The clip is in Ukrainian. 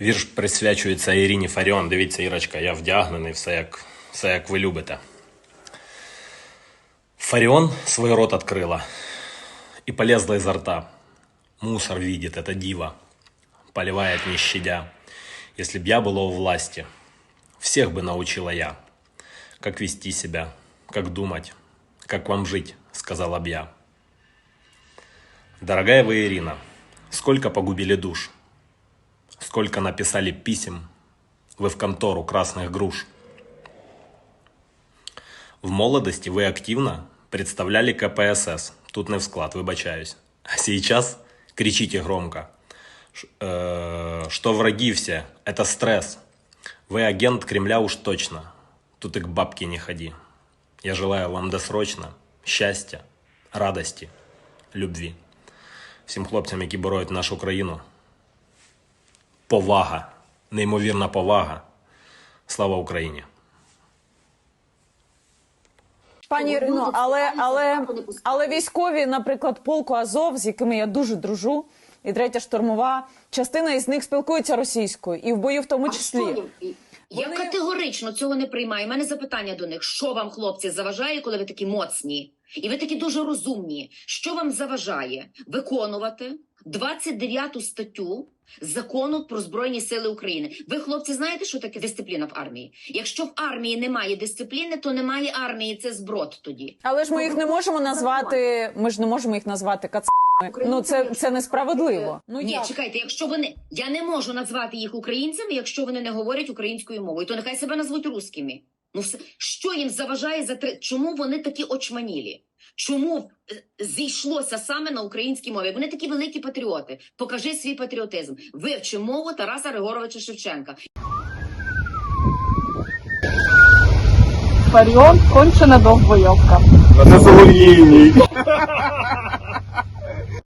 Вірш присвячується Ірині Фаріон. Дивіться, Ірочка, я вдягнений, все як, все як ви любите. Фаріон свой рот открыла и полезла изо рта. Мусор видит, это дива, поливает не щадя. Если б я была у власти, всех бы научила я. Как вести себя, как думать, как вам жить, сказала б я. Дорогая вы, Ирина, сколько погубили душ, сколько написали писем вы в контору красных груш. В молодости вы активно представляли КПСС. Тут не в склад, выбачаюсь. А сейчас кричите громко, ш- э, что враги все, это стресс. Вы агент Кремля уж точно. Тут и к бабке не ходи. Я желаю вам досрочно щастя, радості, любві. Всім хлопцям, які боронять нашу країну. Повага, неймовірна повага. Слава Україні! Пані Ірино, але, але, але військові, наприклад, полку Азов, з якими я дуже дружу, і третя штурмова, частина із них спілкується російською, і в бою в тому числі. Я Вони- категорично цього не приймаю. У мене запитання до них: що вам, хлопці, заважає, коли ви такі моцні? І ви такі дуже розумні. Що вам заважає виконувати 29 статтю закону про збройні сили України? Ви, хлопці, знаєте, що таке дисципліна в армії? Якщо в армії немає дисципліни, то немає армії. Це зброд тоді. Але ж ми їх не можемо назвати. Ми ж не можемо їх назвати кацами. Ну це, це несправедливо. Ну Ні, як? чекайте, якщо вони я не можу назвати їх українцями, якщо вони не говорять українською мовою, то нехай себе назвуть русскими. Ну все що їм заважає за три? Чому вони такі очманілі? Чому е, зійшлося саме на українській мові? Вони такі великі патріоти. Покажи свій патріотизм. Вивчи мову Тараса Григоровича Шевченка. Паріон кончена довбойовка. На солов'їній.